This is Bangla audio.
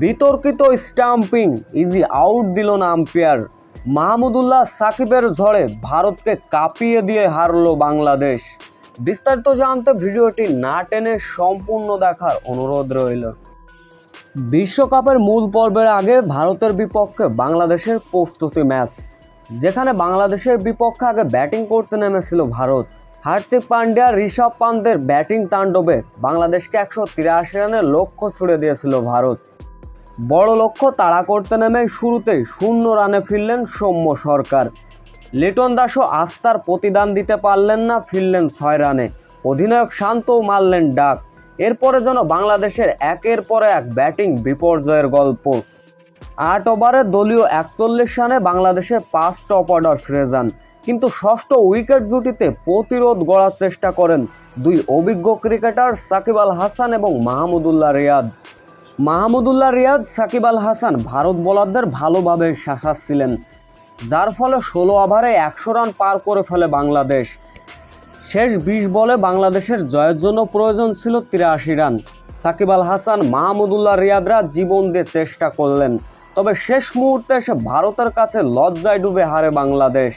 বিতর্কিত স্টাম্পিং। ইজি আউট দিল না আম্পায়ার। মাহমুদুল্লাহ সাকিবের ঝড়ে ভারতকে কাঁপিয়ে দিয়ে হারলো বাংলাদেশ। বিস্তারিত জানতে ভিডিওটি না টেনে সম্পূর্ণ দেখার অনুরোধ রইল। বিশ্বকাপের মূল পর্বের আগে ভারতের বিপক্ষে বাংলাদেশের প্রস্তুতি ম্যাচ, যেখানে বাংলাদেশের বিপক্ষে আগে ব্যাটিং করতে নেমেছিল ভারত। হার্দিক পান্ডিয়া, ঋষভ পান্তের ব্যাটিং তাণ্ডবে বাংলাদেশকে একশো তিরাশি রানের লক্ষ্য ছুড়ে দিয়েছিল ভারত। বড় লক্ষ্য তাড়া করতে নেমে শুরুতেই শূন্য রানে ফিরলেন সৌম্য সরকার। লিটন দাসও আস্থার প্রতিদান দিতে পারলেন না ফিরলেন ছয় রানে। অধিনায়ক শান্তও মারলেন ডাক। এরপরে যেন বাংলাদেশের একের পর এক ব্যাটিং বিপর্যয়ের গল্প। আট ওভারে দলীয় একচল্লিশ রানে বাংলাদেশের পাঁচ টপ অর্ডার ফিরে যান। কিন্তু ষষ্ঠ উইকেট জুটিতে প্রতিরোধ গড়ার চেষ্টা করেন দুই অভিজ্ঞ ক্রিকেটার সাকিব আল হাসান এবং মাহমুদুল্লাহ রিয়াদ। মাহমুদুল্লাহ রিয়াদ, সাকিব আল হাসান ভারত বোলারদের ভালোভাবে শাসাচ্ছিলেন, যার ফলে ষোলো ওভারে একশো রান পার করে ফেলে বাংলাদেশ। শেষ বিশ বলে বাংলাদেশের জয়ের জন্য প্রয়োজন ছিল তিরাশি রান। সাকিব আল হাসান, মাহমুদুল্লাহ রিয়াদরা জীবন দিয়ে চেষ্টা করলেন, তবে শেষ মুহূর্তে এসে ভারতের কাছে লজ্জায় ডুবে হারে বাংলাদেশ।